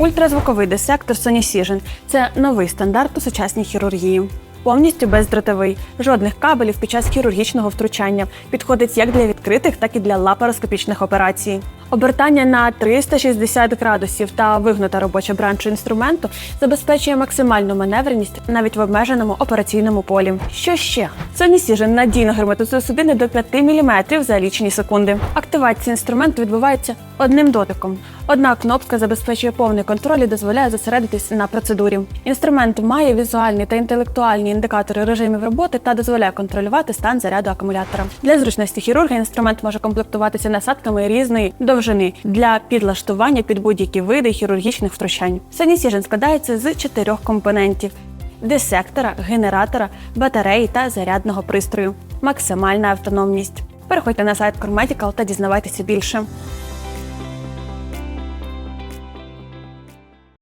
Ультразвуковий дисектор Sonicision – це новий стандарт у сучасній хірургії. Повністю бездротовий, жодних кабелів під час хірургічного втручання. Підходить як для відкритих, так і для лапароскопічних операцій. Обертання на 360 градусів та вигнута робоча бранчу інструменту забезпечує максимальну маневреність навіть в обмеженому операційному полі. Що ще? Sonicision надійно герметизує судини до 5 мм за лічені секунди. Активація інструменту відбувається одним дотиком. Одна кнопка забезпечує повний контроль і дозволяє зосередитись на процедурі. Інструмент має візуальні та інтелектуальні індикатори режимів роботи та дозволяє контролювати стан заряду акумулятора. Для зручності хірурга інструмент може комплектуватися насадками різної довжини для підлаштування під будь-які види хірургічних втручань. Санісіжен складається з чотирьох компонентів: десектора, генератора, батареї та зарядного пристрою. Максимальна автономність. Переходьте на сайт CorMedical та дізнавайтеся більше.